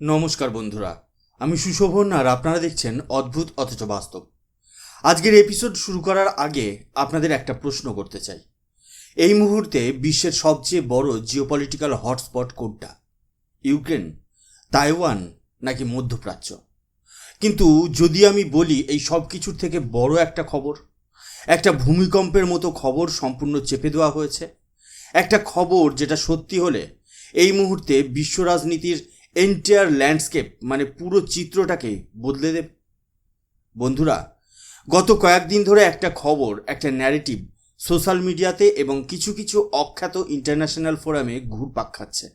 নমস্কার বন্ধুরা, আমি সুশোভন আর আপনারা দেখছেন অদ্ভুত অথচ বাস্তব। আজকের এপিসোড শুরু করার আগে আপনাদের একটা প্রশ্ন করতে চাই। এই মুহূর্তে বিশ্বের সবচেয়ে বড় জিওপলিটিক্যাল হটস্পট কোনটা? ইউক্রেন, তাইওয়ান নাকি মধ্যপ্রাচ্য? কিন্তু যদি আমি বলি এই সব কিছুর থেকে বড় একটা খবর, একটা ভূমিকম্পের মতো খবর সম্পূর্ণ চেপে দেওয়া হয়েছে, একটা খবর যেটা সত্যি হলে এই মুহূর্তে বিশ্ব রাজনীতির এন্টায়ার ল্যান্ডস্কেপ মানে পুরো চিত্রটাকে বদলে দেবে বন্ধুরা, গত কয়েকদিন ধরে একটা খবর, একটা ন্যারেটিভ সোশ্যাল মিডিয়াতে এবং কিছু কিছু অখ্যাত ইন্টারন্যাশনাল ফোরামে ঘুরপাক খাচ্ছে।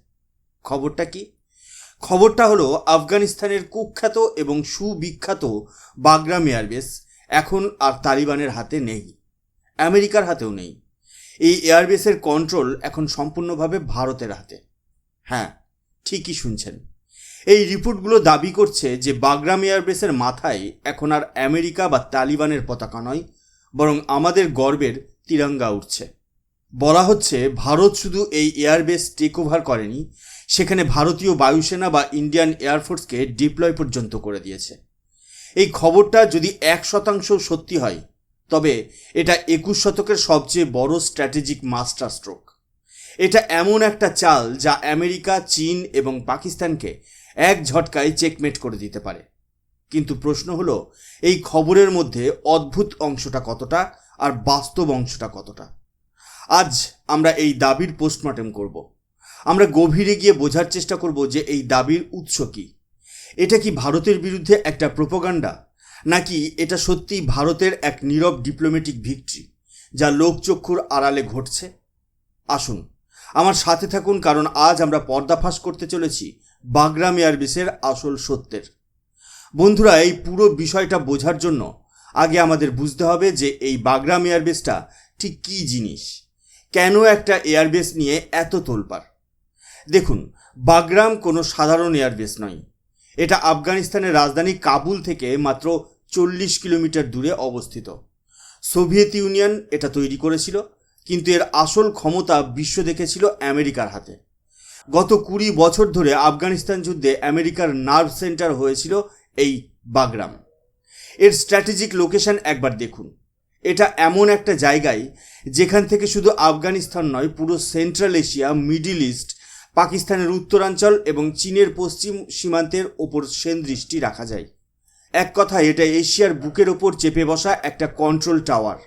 খবরটা কি? খবরটা হলো আফগানিস্তানের কুখ্যাত এবং সুবিখ্যাত বাগরাম এয়ারবেস এখন আর তালিবানের হাতে নেই, আমেরিকার হাতেও নেই। এই এয়ারবেসের কন্ট্রোল এখন সম্পূর্ণভাবে ভারতের হাতে। হ্যাঁ ঠিকই শুনছেন। এই রিপোর্টগুলো দাবি করছে যে বাগরাম এয়ারবেসের মাথায় এখন আর আমেরিকা বা তালিবানের পতাকা নয়, বরং আমাদের গর্বের তিরঙ্গা উঠছে বলা হচ্ছে, ভারত শুধু এই এয়ারবেস টেক ওভার করেনি, সেখানে ভারতীয় বায়ুসেনা বা ইন্ডিয়ান এয়ারফোর্সকে ডিপ্লয় পর্যন্ত করে দিয়েছে। এই খবরটা যদি এক শতাংশ সত্যি হয়, তবে এটা একুশ শতকের সবচেয়ে বড় স্ট্র্যাটেজিক মাস্টার স্ট্রোক এটা এমন একটা চাল যা আমেরিকা, চীন এবং পাকিস্তানকে এক ঝটকায় চেকমেট করে দিতে পারে। কিন্তু প্রশ্ন হলো, এই খবরের মধ্যে অদ্ভুত অংশটা কতটা আর বাস্তব অংশটা কতটা? আজ আমরা এই দাবির পোস্টমর্টেম করব। আমরা গভীরে গিয়ে বোঝার চেষ্টা করব যে এই দাবির উৎস কি। এটা কি ভারতের বিরুদ্ধে একটা প্রোপাগান্ডা নাকি এটা সত্যি ভারতের এক নীরব ডিপ্লোম্যাটিক ভিক্টরি যা লোকচক্ষুর আড়ালে ঘটছে? আসুন, আমার সাথে থাকুন কারণ আজ আমরা পর্দাফাশ করতে চলেছি বাগরাম এয়ারবেসের আসল সত্যের। বন্ধুরা, এই পুরো বিষয়টা বোঝার জন্য আগে আমাদের বুঝতে হবে যে এই বাগরাম এয়ারবেসটা ঠিক কী জিনিস। কেন একটা এয়ারবেস নিয়ে এত তোলপার দেখুন, বাগরাম কোনো সাধারণ এয়ারবেস নয়। এটা আফগানিস্তানের রাজধানী কাবুল থেকে মাত্র চল্লিশ কিলোমিটার দূরে অবস্থিত। সোভিয়েত ইউনিয়ন এটা তৈরি করেছিল, কিন্তু এর আসল ক্ষমতা বিশ্ব দেখেছিল আমেরিকার হাতে। গত কুড়ি বছর ধরে আফগানিস্তান যুদ্ধে আমেরিকার নার্ভ সেন্টার হয়েছিল এই বাগরাম। এর স্ট্র্যাটেজিক লোকেশন একবার দেখুন। এটা এমন একটা জায়গায় যেখান থেকে শুধু আফগানিস্তান নয়, পুরো সেন্ট্রাল এশিয়া, মিডিল ইস্ট, পাকিস্তানের উত্তরাঞ্চল এবং চীনের পশ্চিম সীমান্তের ওপর সেন দৃষ্টি রাখা যায়। এক কথায়, এটা এশিয়ার বুকের ওপর চেপে বসা একটা কন্ট্রোল টাওয়ার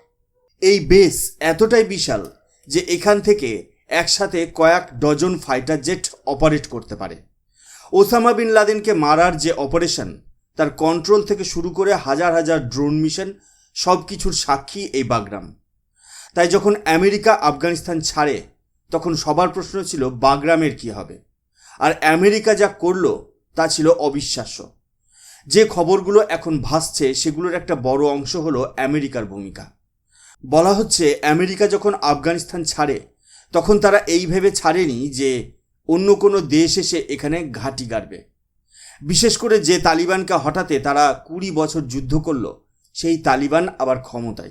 এই বেস এতটাই বিশাল যে এখান থেকে একসাথে কয়েক ডজন ফাইটার জেট অপারেট করতে পারে। ওসামা বিন লাদেনকে মারার যে অপারেশন, তার কন্ট্রোল থেকে শুরু করে হাজার হাজার ড্রোন মিশন সব কিছুর সাক্ষী এই বাগরাম। তাই যখন আমেরিকা আফগানিস্তান ছাড়ে, তখন সবার প্রশ্ন ছিল, বাগরামের কি হবে? আর আমেরিকা যা করল, তা ছিল অবিশ্বাস্য। যে খবরগুলো এখন ভাসছে, সেগুলোর একটা বড় অংশ হলো আমেরিকার ভূমিকা। বলা হচ্ছে, আমেরিকা যখন আফগানিস্তান ছাড়ে তখন তারা এই ভেবে ছাড়েনি যে অন্য কোনো দেশ এসে এখানে ঘাঁটি গাড়বে। বিশেষ করে যে তালিবানকে হঠাতে তারা কুড়ি বছর যুদ্ধ করল, সেই তালিবান আবার ক্ষমতায়।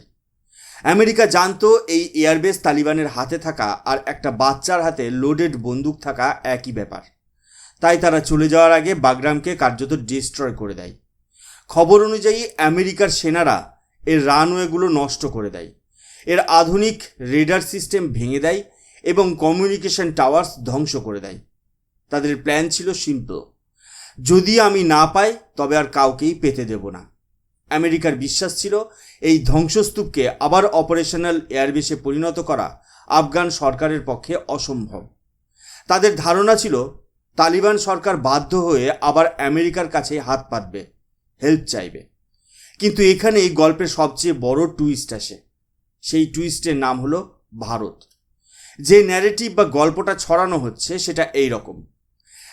আমেরিকা জানতো এই এয়ারবেস তালিবানের হাতে থাকা আর একটা বাচ্চার হাতে লোডেড বন্দুক থাকা একই ব্যাপার। তাই তারা চলে যাওয়ার আগে বাগরামকে কার্যত ডিস্ট্রয় করে দেয়। খবর অনুযায়ী আমেরিকার সেনারা এর রানওয়েগুলো নষ্ট করে দেয়। এর আধুনিক রেডার সিস্টেম ভেঙে দেয় এবং কমিউনিকেশন টাওয়ার্স ধ্বংস করে দেয়। তাদের প্ল্যান ছিল সিম্পল। যদি আমি না পাই, তবে আর কাউকেই পেতে দেব না। আমেরিকার বিশ্বাস ছিল এই ধ্বংসস্তূপকে আবার অপারেশনাল এয়ারবেসে পরিণত করা আফগান সরকারের পক্ষে অসম্ভব। তাদের ধারণা ছিল, তালিবান সরকার বাধ্য হয়ে আবার আমেরিকার কাছে হাত পাতবে, হেল্প চাইবে। কিন্তু এখানে এই গল্পের সবচেয়ে বড় টুইস্ট আসে। সেই টুইস্টের নাম হলো ভারত। যে ন্যারেটিভ বা গল্পটা ছড়ানো হচ্ছে সেটা এই রকম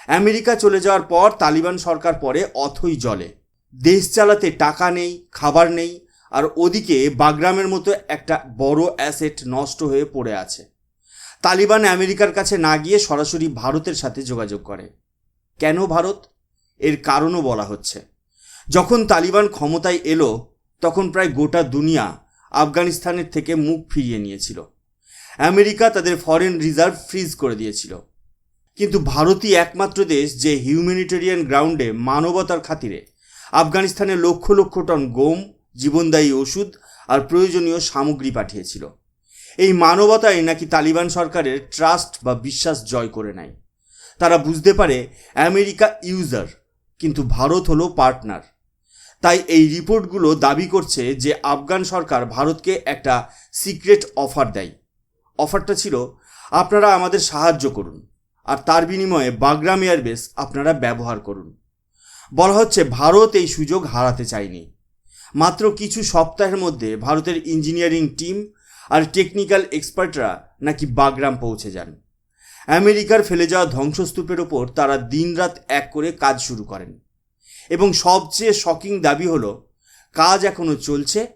আমেরিকা চলে যাওয়ার পর তালিবান সরকার পরে অথই জলে দেশ চালাতে টাকা নেই, খাবার নেই, আর ওদিকে বাগরামের মতো একটা বড় অ্যাসেট নষ্ট হয়ে পড়ে আছে। তালিবান আমেরিকার কাছে না গিয়ে সরাসরি ভারতের সাথে যোগাযোগ করে। কেন ভারত? এর কারণও বলা হচ্ছে। যখন তালিবান ক্ষমতায় এলো, তখন প্রায় গোটা দুনিয়া আফগানিস্তানের থেকে মুখ ফিরিয়ে নিয়েছিল। আমেরিকা তাদের ফরেন রিজার্ভ ফ্রিজ করে দিয়েছিল। কিন্তু ভারতই একমাত্র দেশ যে হিউম্যানিটেরিয়ান গ্রাউন্ডে মানবতার খাতিরে আফগানিস্তানে লক্ষ লক্ষ টন গম, জীবনদায়ী ওষুধ আর প্রয়োজনীয় সামগ্রী পাঠিয়েছিল। এই মানবতাই নাকি তালিবান সরকারের ট্রাস্ট বা বিশ্বাস জয় করে নেয় তারা বুঝতে পারে আমেরিকা ইউজার কিন্তু ভারত হলো পার্টনার তাই এই রিপোর্টগুলো দাবি করছে যে আফগান সরকার ভারতকে একটা সিক্রেট অফার দেয়। অফারটা ছিল, আপনারা আমাদের সাহায্য করুন। আর তার বিনিময়ে বাগরাম এয়ারবেস আপনারা ব্যবহার করুন। বলা হচ্ছে ভারত এই সুযোগ হারাতে চায়নি। মাত্র কিছু সপ্তাহের মধ্যে ভারতের ইঞ্জিনিয়ারিং টিম আর টেকনিক্যাল এক্সপার্টরা নাকি বাগরাম পৌঁছে যান। আমেরিকার ফেলে যাওয়া ধ্বংসস্তূপের ওপর তারা দিনরাত এক করে কাজ শুরু করেন। এবং সবচেয়ে শকিং দাবি হলো, কাজ এখনও চলছে,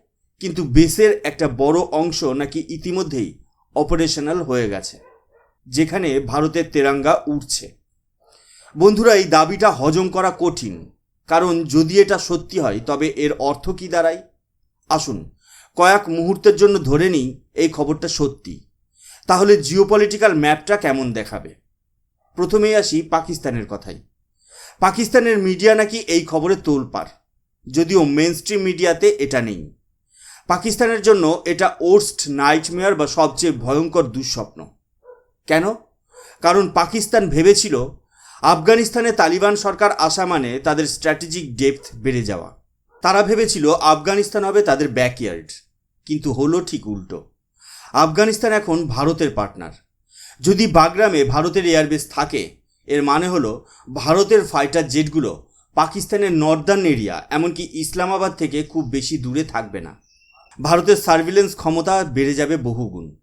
কিন্তু বেসের একটা বড় অংশ নাকি ইতিমধ্যেই অপারেশনাল হয়ে গেছে, যেখানে ভারতের তেরাঙ্গা উঠছে বন্ধুরা, এই দাবিটা হজম করা কঠিন, কারণ যদি এটা সত্যি হয়, তবে এর অর্থ কি দাঁড়ায়? আসুন, কয়েক মুহূর্তের জন্য ধরে নিই এই খবরটা সত্যি। তাহলে জিওপলিটিক্যাল ম্যাপটা কেমন দেখাবে? প্রথমেই আসি পাকিস্তানের কথাই। পাকিস্তানের মিডিয়া নাকি এই খবরে তোলপার যদিও মেন স্ট্রিম মিডিয়াতে এটা নেই। পাকিস্তানের জন্য এটা ওর্স্ট নাইটমেয়ার বা সবচেয়ে ভয়ঙ্কর দুঃস্বপ্ন। কেন? কারণ পাকিস্তান ভেবেছিল আফগানিস্তানে তালিবান সরকার আসা মানে তাদের স্ট্র্যাটেজিক ডেপথ বেড়ে যাওয়া। তারা ভেবেছিল আফগানিস্তান হবে তাদের ব্যাকইয়ার্ড। কিন্তু হলো ঠিক উল্টো। আফগানিস্তান এখন ভারতের পার্টনার। যদি বাগরামে ভারতের এয়ারবেস থাকে, এর মানে হলো ভারতের ফাইটার জেটগুলো পাকিস্তানের নর্দার্ন এরিয়া, এমনকি ইসলামাবাদ থেকে খুব বেশি দূরে থাকবে না। ভারতের সার্ভিলেন্স ক্ষমতা বেড়ে যাবে বহুগুণ।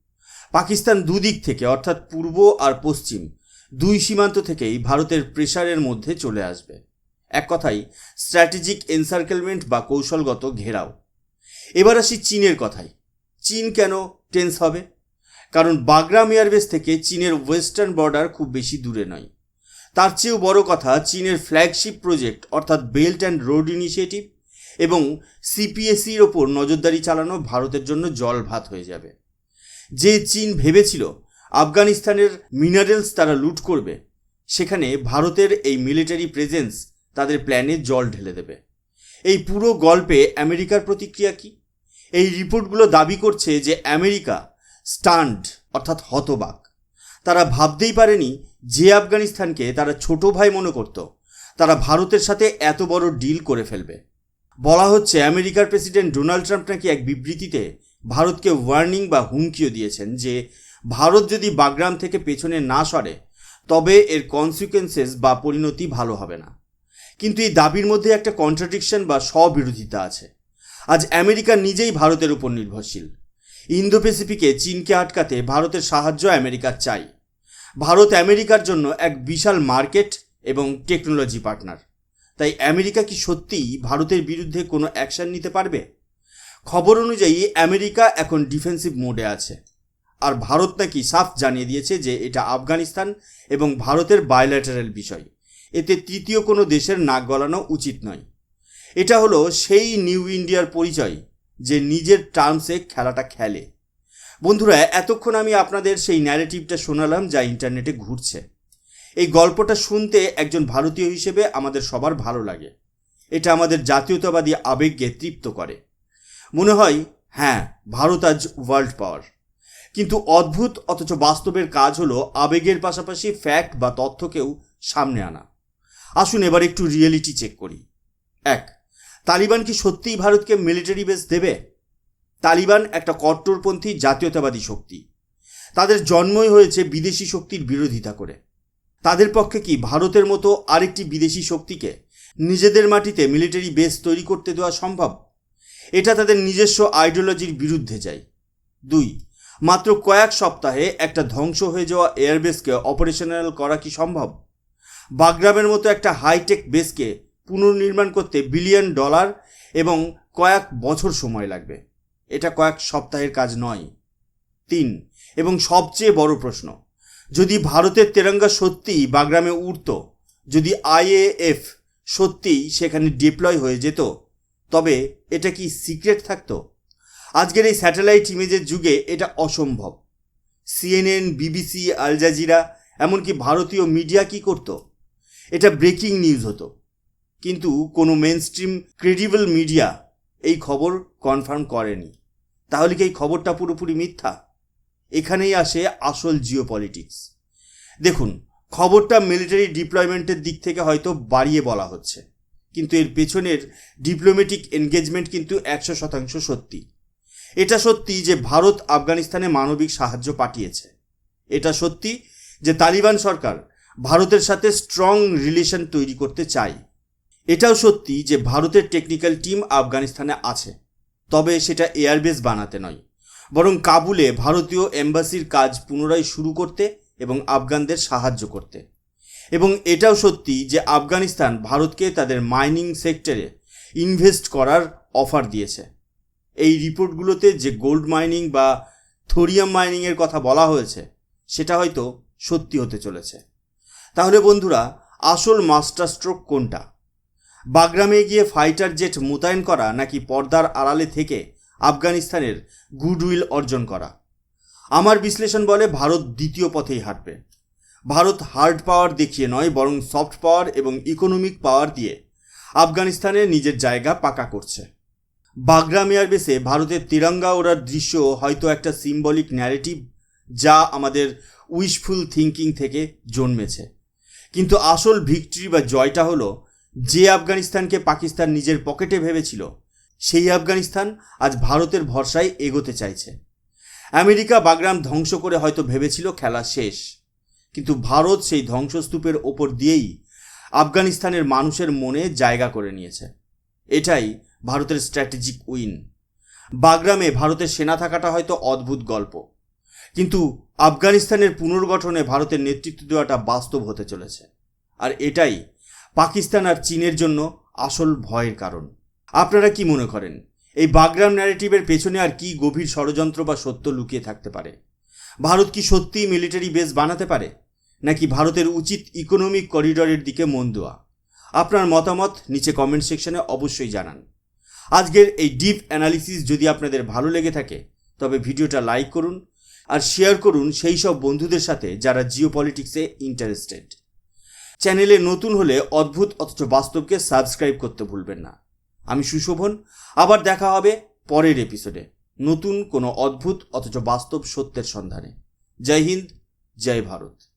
পাকিস্তান দুদিক থেকে, অর্থাৎ পূর্ব আর পশ্চিম, দুই সীমান্ত থেকেই ভারতের প্রেশারের মধ্যে চলে আসবে। এক কথাই স্ট্র্যাটেজিক এনসার্কেলমেন্ট বা কৌশলগত ঘেরাও। এবার আসি চীনের কথায়। চীন কেন টেন্স হবে? কারণ বাগরাম এয়ারবেস থেকে চীনের ওয়েস্টার্ন বর্ডার খুব বেশি দূরে নয়। তার চেয়েও বড় কথা, চীনের ফ্ল্যাগশিপ প্রজেক্ট, অর্থাৎ বেল্ট অ্যান্ড রোড ইনিশিয়েটিভ এবং সিপিএসির ওপর নজরদারি চালানো ভারতের জন্য জল ভাত হয়ে যাবে। যে চীন ভেবেছিল আফগানিস্তানের মিনারেলস তারা লুট করবে, সেখানে ভারতের এই মিলিটারি প্রেজেন্স তাদের প্ল্যানে জল ঢেলে দেবে। এই পুরো গল্পে আমেরিকার প্রতিক্রিয়া কি? এই রিপোর্টগুলো দাবি করছে যে আমেরিকা স্টান্ড অর্থাৎ হতবাক। তারা ভাবতেই পারেনি যে আফগানিস্তানকে তারা ছোট ভাই মনে করত, তারা ভারতের সাথে এত বড় ডিল করে ফেলবে। বলা হচ্ছে আমেরিকার প্রেসিডেন্ট ডোনাল্ড ট্রাম্প নাকি এক বিবৃতিতে ভারতকে ওয়ার্নিং বা হুমকিও দিয়েছেন যে ভারত যদি বাগরাম থেকে পেছনে না সরে, তবে এর কনসিকুয়েন্সেস বা পরিণতি ভালো হবে না। কিন্তু এই দাবির মধ্যে একটা কন্ট্রাডিকশন বা স্ববিরোধিতা আছে। আজ আমেরিকা নিজেই ভারতের উপর নির্ভরশীল। ইন্দো প্যাসিফিকে চীনকে আটকাতে ভারতের সাহায্য আমেরিকার চাই। ভারত আমেরিকার জন্য এক বিশাল মার্কেট এবং টেকনোলজি পার্টনার। তাই আমেরিকা কি সত্যিই ভারতের বিরুদ্ধে কোনো অ্যাকশন নিতে পারবে? খবর অনুযায়ী আমেরিকা এখন ডিফেন্সিভ মোডে আছে। আর ভারত নাকি সাফ জানিয়ে দিয়েছে যে এটা আফগানিস্তান এবং ভারতের বায়োল্যাটারাল বিষয়। এতে তৃতীয় কোনো দেশের নাক গলানো উচিত নয়। এটা হলো সেই নিউ ইন্ডিয়ার পরিচয়, যে নিজের টার্মসে খেলাটা খেলে। বন্ধুরা, এতক্ষণ আমি আপনাদের সেই ন্যারেটিভটা শোনালাম যা ইন্টারনেটে ঘুরছে। এই গল্পটা শুনতে একজন ভারতীয় হিসেবে আমাদের সবার ভালো লাগে। এটা আমাদের জাতীয়তাবাদী আবেগকে তৃপ্ত করে। মনে হয় হ্যাঁ ভারত আজ ওয়ার্ল্ড পাওয়ার কিন্তু অদ্ভুত অথচ বাস্তবের কাজ হলো আবেগের পাশাপাশি ফ্যাক্ট বা তথ্যকেও সামনে আনা। আসুন এবার একটু রিয়েলিটি চেক করি। এক, তালিবান কি সত্যিই ভারতকে মিলিটারি বেস দেবে? তালিবান একটা কট্টরপন্থী জাতীয়তাবাদী শক্তি। তাদের জন্মই হয়েছে বিদেশি শক্তির বিরোধিতা করে। তাদের পক্ষে কি ভারতের মতো আরেকটি বিদেশি শক্তিকে নিজেদের মাটিতে মিলিটারি বেস তৈরি করতে দেওয়া সম্ভব? এটা তাদের নিজস্ব আইডিওলজির বিরুদ্ধে যায়। দুই, মাত্র কয়েক সপ্তাহে একটা ধ্বংস হয়ে যাওয়া এয়ারবেসকে অপারেশনাল করা কি সম্ভব? বাগরামের মতো একটা হাইটেক বেসকে পুনর্নির্মাণ করতে বিলিয়ন ডলার এবং কয়েক বছর সময় লাগবে। এটা কয়েক সপ্তাহের কাজ নয়। তিন, এবং সবচেয়ে বড় প্রশ্ন যদি ভারতের তেরঙ্গা সত্যিই বাগরামে উঠত যদি আইএএফ সত্যিই সেখানে ডিপ্লয় হয়ে যেত, তবে এটা কি সিক্রেট থাকতো? আজকের এই স্যাটেলাইট ইমেজের যুগে এটা অসম্ভব। সিএনএন, বিবিসি, আল জাজিরা, এমনকি ভারতীয় মিডিয়া কি করত? এটা ব্রেকিং নিউজ হতো। কিন্তু কোনো মেন স্ট্রিম ক্রেডিবল মিডিয়া এই খবর কনফার্ম করেনি। তাহলে কি এই খবরটা পুরোপুরি মিথ্যা? এখানেই আসে আসল জিও পলিটিক্স দেখুন, খবরটা মিলিটারি ডিপ্লয়মেন্টের দিক থেকে হয়তো বাড়িয়ে বলা হচ্ছে, কিন্তু এর পেছনের ডিপ্লোম্যাটিক এনগেজমেন্ট কিন্তু একশো শতাংশ সত্যি। এটা সত্যি যে ভারত আফগানিস্তানে মানবিক সাহায্য পাঠিয়েছে। এটা সত্যি যে তালিবান সরকার ভারতের সাথে স্ট্রং রিলেশন তৈরি করতে চায়। এটাও সত্যি যে ভারতের টেকনিক্যাল টিম আফগানিস্তানে আছে, তবে সেটা এয়ারবেস বানাতে নয়। বরং কাবুলে ভারতীয় এম্বাসির কাজ পুনরায় শুরু করতে এবং আফগানদের সাহায্য করতে। এবং এটাও সত্যি যে আফগানিস্তান ভারতকে তাদের মাইনিং সেক্টরে ইনভেস্ট করার অফার দিয়েছে। এই রিপোর্টগুলোতে যে গোল্ড মাইনিং বা থোরিয়াম মাইনিংয়ের কথা বলা হয়েছে, সেটা হয়তো সত্যি হতে চলেছে। তাহলে বন্ধুরা, আসল মাস্টার স্ট্রোক কোনটা? বাগরামে গিয়ে ফাইটার জেট মোতায়েন করা নাকি পর্দার আড়ালে থেকে আফগানিস্তানের গুডউইল অর্জন করা। আমার বিশ্লেষণ বলে ভারত দ্বিতীয় পথেই হাঁটবে। ভারত হার্ড পাওয়ার দেখিয়ে নয়, বরং সফট পাওয়ার এবং ইকোনমিক পাওয়ার দিয়ে আফগানিস্তানে নিজের জায়গা পাকা করছে। বাগরাম এয়ারবেসে ভারতের তিরঙ্গা ওড়ার দৃশ্য হয়তো একটা সিম্বলিক ন্যারেটিভ যা আমাদের উইশফুল থিঙ্কিং থেকে জন্মেছে। কিন্তু আসল ভিক্টরি বা জয়টা হলো, যে আফগানিস্তানকে পাকিস্তান নিজের পকেটে ভেবেছিল সেই আফগানিস্তান আজ ভারতের ভরসায় এগোতে চাইছে। আমেরিকা বাগরাম ধ্বংস করে হয়তো ভেবেছিল খেলা শেষ, কিন্তু ভারত সেই ধ্বংসস্তূপের ওপর দিয়েই আফগানিস্তানের মানুষের মনে জায়গা করে নিয়েছে। এটাই ভারতের স্ট্র্যাটেজিক উইন। বাগরামে ভারতের সেনা থাকাটা হয়তো অদ্ভুত গল্প, কিন্তু আফগানিস্তানের পুনর্গঠনে ভারতের নেতৃত্ব দেওয়াটা বাস্তব হতে চলেছে। আর এটাই পাকিস্তান আর চীনের জন্য আসল ভয়ের কারণ। আপনারা কি মনে করেন? এই বাগরাম ন্যারেটিভের পেছনে আর কি গভীর ষড়যন্ত্র বা সত্য লুকিয়ে থাকতে পারে? ভারত কি সত্যিই মিলিটারি বেস বানাতে পারে? নাকি ভারতের উচিত ইকোনমিক করিডরের দিকে মন দেওয়া? আপনার মতামত নিচে কমেন্ট সেকশনে অবশ্যই জানান। আজকের এই ডিপ অ্যানালিসিস যদি আপনাদের ভালো লেগে থাকে, তবে ভিডিওটা লাইক করুন আর শেয়ার করুন সেই সব বন্ধুদের সাথে যারা জিও পলিটিক্সে ইন্টারেস্টেড চ্যানেলে নতুন হলে অদ্ভুত অথচ বাস্তবকে সাবস্ক্রাইব করতে ভুলবেন না। আমি সুশোভন। আবার দেখা হবে পরের এপিসোডে নতুন কোনো অদ্ভুত অথচ বাস্তব সত্যের সন্ধানে। জয় হিন্দ, জয় ভারত।